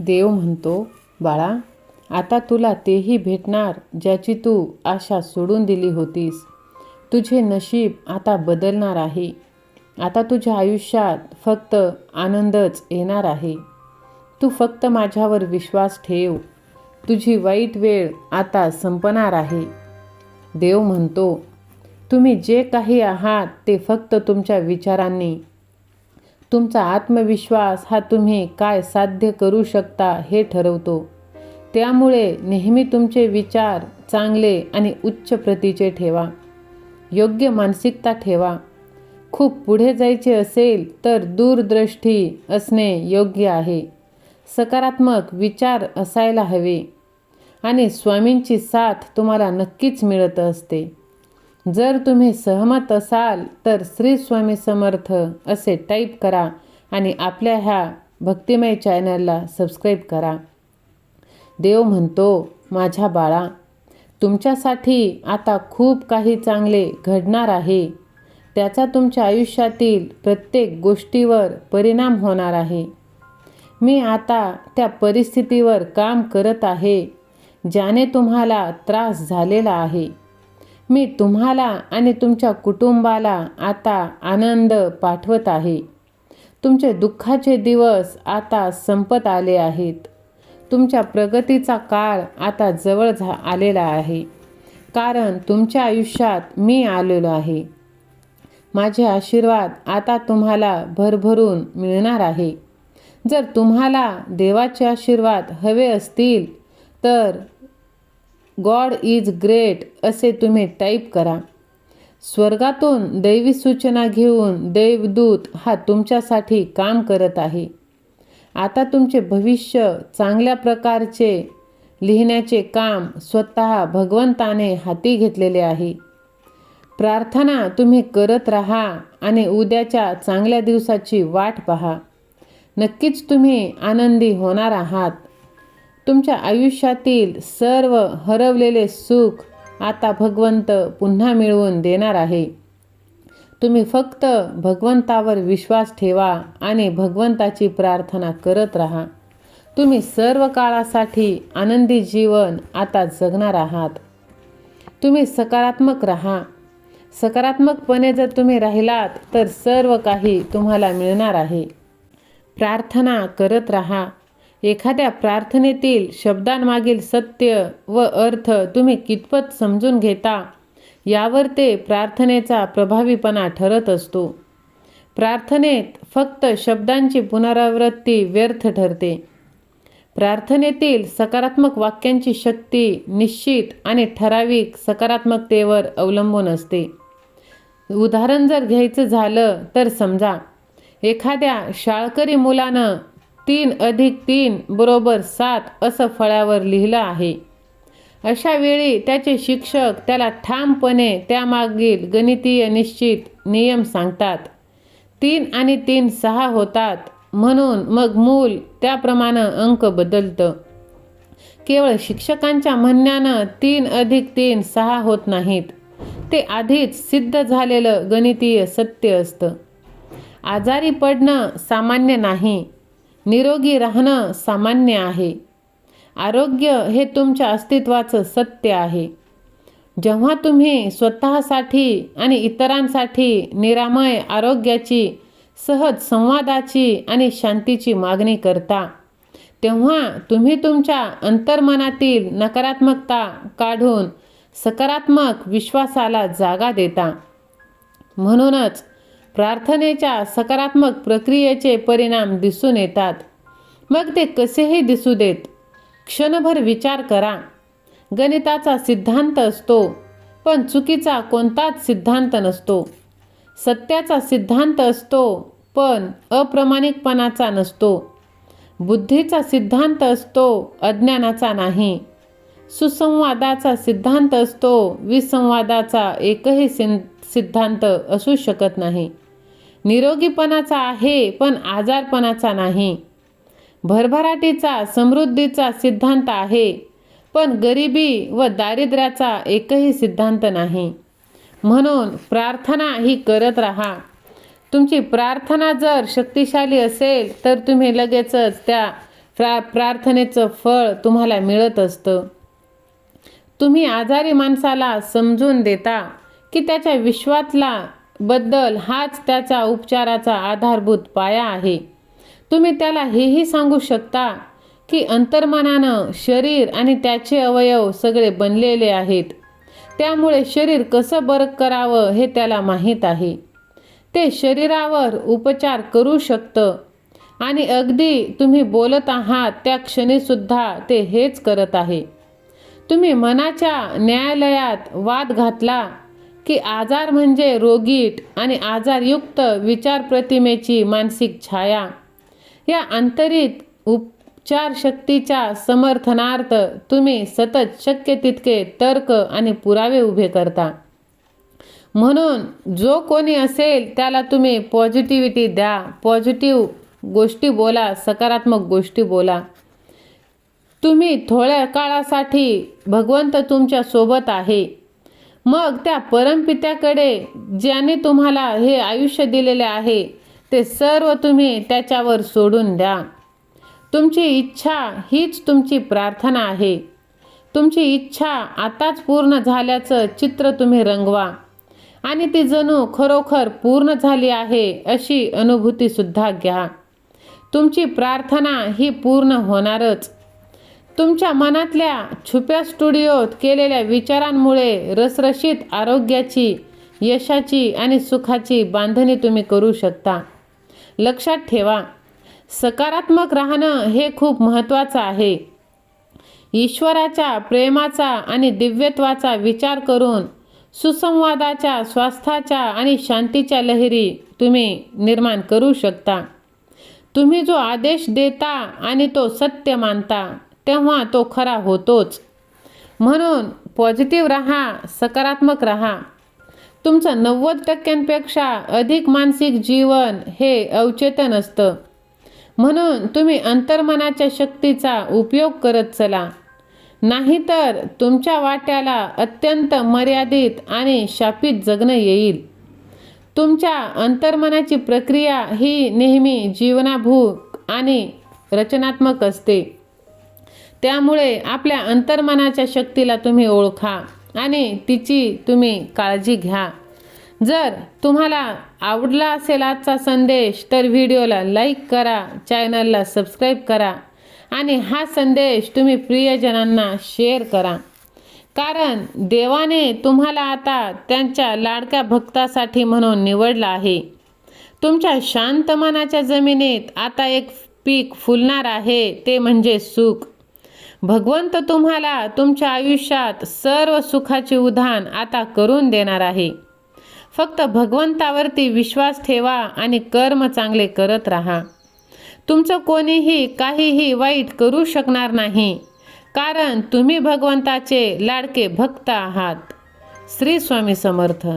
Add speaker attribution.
Speaker 1: देव म्हणतो बाळा आता तुला तेही भेटणार ज्याची तू आशा सोडून दिली होतीस. तुझे नशीब आता बदलणार आहे. आता तुझ्या आयुष्यात फक्त आनंदच येणार आहे. तू फक्त माझ्यावर विश्वास ठेव. तुझी वाईट वेळ आता संपणार आहे. देव म्हणतो तुम्ही जे काही आहात ते फक्त तुमच्या विचारांनी तुमचा आत्मविश्वास हा तुम्ही काय साध्य करू शकता हे ठरवतो. त्यामुळे नेहमी तुमचे विचार चांगले आणि उच्च प्रतीचे ठेवा. योग्य मानसिकता ठेवा. खूप पुढे जायचे असेल तर दूरदृष्टी असणे योग्य आहे. सकारात्मक विचार असायला हवे आणि स्वामींची साथ तुम्हाला नक्कीच मिळत असते. जर तुम्ही सहमत असाल तर श्री स्वामी समर्थ असे टाईप करा आणि आपल्या ह्या भक्तिमय चॅनलला सबस्क्राईब करा. देव म्हणतो माझ्या बाळा तुमच्यासाठी आता खूप काही चांगले घडणार आहे. त्याचा तुमच्या आयुष्यातील प्रत्येक गोष्टीवर परिणाम होणार आहे. मी आता त्या परिस्थितीवर काम करत आहे ज्याने तुम्हाला त्रास झालेला आहे. मी तुम्हाला आणि तुमच्या कुटुंबाला आता आनंद पाठवत आहे. तुमचे दुःखाचे दिवस आता संपत आले आहेत. तुमच्या प्रगतीचा काळ आता जवळ झा आलेला आहे. कारण तुमच्या आयुष्यात मी आलेलो आहे. माझे आशीर्वाद आता तुम्हाला भरभरून मिळणार आहे. जर तुम्हाला देवाचे आशीर्वाद हवे असतील तर गॉड इज ग्रेट असे तुम्ही टाईप करा. स्वर्गातून दैवी सूचना घेऊन देवदूत हा तुमच्यासाठी काम करत आहे. आता तुमचे भविष्य चांगल्या प्रकारचे लिहिण्याचे काम स्वतः भगवंताने हाती घेतलेले आहे. प्रार्थना तुम्ही करत राहा आणि उद्याच्या चांगल्या दिवसाची वाट पहा. नक्कीच तुम्ही आनंदी होणार आहात. तुमच्या आयुष्यातील सर्व हरवलेले सुख आता भगवंत पुन्हा मिळवून देणार आहे. तुम्ही फक्त भगवंतावर विश्वास ठेवा आणि भगवंताची प्रार्थना करत राहा. तुम्ही सर्व काळासाठी आनंदी जीवन आता जगणार आहात. तुम्ही सकारात्मक राहा. सकारात्मकपणे जर तुम्ही राहिलात तर सर्व काही तुम्हाला मिळणार आहे. प्रार्थना करत राहा. एखाद्या प्रार्थनेतील शब्दांमागील सत्य व अर्थ तुम्ही कितपत समजून घेता यावर ते प्रार्थनेचा प्रभावीपणा ठरत असतो. प्रार्थनेत फक्त शब्दांची पुनरावृत्ती व्यर्थ ठरते. प्रार्थनेतील सकारात्मक वाक्यांची शक्ती निश्चित आणि ठराविक सकारात्मकतेवर अवलंबून असते. उदाहरण जर घ्यायचं झालं तर समजा एखाद्या शाळकरी मुलानं तीन अधिक तीन बरोबर सात असं फळ्यावर लिहिलं आहे. अशा वेळी त्याचे शिक्षक त्याला ठामपणे त्यामागील गणितीय निश्चित नियम सांगतात. तीन आणि तीन सहा होतात म्हणून मग मूल त्याप्रमाणे अंक बदलतं. केवळ शिक्षकांच्या म्हणण्यानं तीन अधिक तीन सहा होत नाहीत. ते आधीच सिद्ध झालेलं गणितीय सत्य असतं. आजारी पडणं सामान्य नाही. निरोगी राहणं सामान्य आहे. आरोग्य हे तुमच्या अस्तित्वाचं सत्य आहे. जेव्हा तुम्ही स्वतःसाठी आणि इतरांसाठी निरामय आरोग्याची सहज संवादाची आणि शांतीची मागणी करता तेव्हा तुम्ही तुमच्या अंतर्मनातील नकारात्मकता काढून सकारात्मक विश्वासाला जागा देता. म्हणूनच प्रार्थनेच्या सकारात्मक प्रक्रियेचे परिणाम दिसून येतात. मग ते कसेही दिसू देत क्षणभर विचार करा. गणिताचा सिद्धांत असतो पण चुकीचा कोणताच सिद्धांत नसतो. सत्याचा सिद्धांत असतो पण अप्रमाणिकपणाचा नसतो. बुद्धीचा सिद्धांत असतो अज्ञानाचा नाही. सुसंवादाचा सिद्धांत असतो विसंवादाचा एकही सिद्धांत असू शकत नाही. निरोगीपणाचा आहे पण आजारपणाचा नाही. भरभराटीचा समृद्धीचा सिद्धांत आहे पण गरिबी व दारिद्र्याचा एकही सिद्धांत नाही. म्हणून प्रार्थना ही करत राहा. तुमची प्रार्थना जर शक्तिशाली असेल तर तुम्ही लगेचच त्या प्रा प्रार्थनेचं फळ तुम्हाला मिळत असतं. तुम्ही आजारी माणसाला समजून देता की त्याच्या विश्वातला बद्दल हाच त्याचा उपचाराचा आधारभूत पाया आहे. तुम्ही त्याला हेही सांगू शकता की अंतर्मनानं शरीर आणि त्याचे अवयव सगळे बनलेले आहेत. त्यामुळे शरीर कसं बरं करावं हे त्याला माहीत आहे. ते शरीरावर उपचार करू शकतं आणि अगदी तुम्ही बोलत आहात त्या क्षणीसुद्धा ते हेच करत आहे. तुम्ही मनाच्या न्यायालयात वाद घातला की आजार म्हणजे रोगीट आणि आजारयुक्त विचार प्रतिमेची मानसिक छाया. या आंतरिक उपचार शक्तीच्या समर्थनार्थ तुम्ही सतत शक्य तितके तर्क आणि पुरावे उभे करता. म्हणून जो कोणी असेल त्याला तुम्ही पॉझिटिव्हिटी द्या. पॉझिटिव्ह गोष्टी बोला सकारात्मक गोष्टी बोला. तुम्ही थोड्या काळासाठी भगवंत तुमच्यासोबत आहे. मग त्या परमपित्याकडे ज्याने तुम्हाला हे आयुष्य दिलेले आहे ते सर्व तुम्ही त्याच्यावर सोडून द्या. तुमची इच्छा हीच तुमची प्रार्थना आहे. तुमची इच्छा आताच पूर्ण झाल्याचं चित्र तुम्ही रंगवा. आणि ती जणू खरोखर पूर्ण झाली आहे अशी अनुभूतीसुद्धा घ्या. तुमची प्रार्थना ही पूर्ण होणारच. तुमच्या मनातल्या छुप्या स्टुडिओत केलेल्या विचारांमुळे रसरशीत आरोग्याची यशाची आणि सुखाची बांधणी तुम्ही करू शकता. लक्षात ठेवा सकारात्मक राहणं हे खूप महत्त्वाचं आहे. ईश्वराच्या प्रेमाचा आणि दिव्यत्वाचा विचार करून सुसंवादाच्या स्वास्थ्याच्या आणि शांतीच्या लहरी तुम्ही निर्माण करू शकता. तुम्ही जो आदेश देता आणि तो सत्य मानता तेव्हा तो खरा होतोच. म्हणून पॉझिटिव्ह राहा सकारात्मक राहा. तुमचं नव्वद टक्क्यांपेक्षा अधिक मानसिक जीवन हे अवचेतन असतं. म्हणून तुम्ही अंतर्मनाच्या शक्तीचा उपयोग करत चला. नाहीतर तुमच्या वाट्याला अत्यंत मर्यादित आणि शापित जगणं येईल. तुमच्या अंतर्मनाची प्रक्रिया ही नेहमी जीवनाभूक आणि रचनात्मक असते. त्यामुळे आपल्या अंतर्मनाच्या शक्तीला तुम्ही ओळखा आणि तिची तुम्ही काळजी घ्या. जर तुम्हाला आवडला असेल आजचा संदेश तर व्हिडिओला लाईक करा चॅनलला सबस्क्राईब करा आणि हा संदेश तुम्ही प्रियजनांना शेअर करा. कारण देवाने तुम्हाला आता त्यांच्या लाडक्या भक्तासाठी म्हणून निवडला आहे. तुमच्या शांत मनाच्या जमिनीत आता एक पीक फुलणार आहे ते म्हणजे सुख. भगवंत तुम्हाला तुमच्या आयुष्यात सर्व सुखाचे उधाण आता करून देणार आहे. फक्त भगवंतावरती विश्वास ठेवा आणि कर्म चांगले करत राहा. तुमचं कोणीही काहीही वाईट करू शकणार नाही. कारण तुम्ही भगवंताचे लाडके भक्त आहात. श्री स्वामी समर्थ.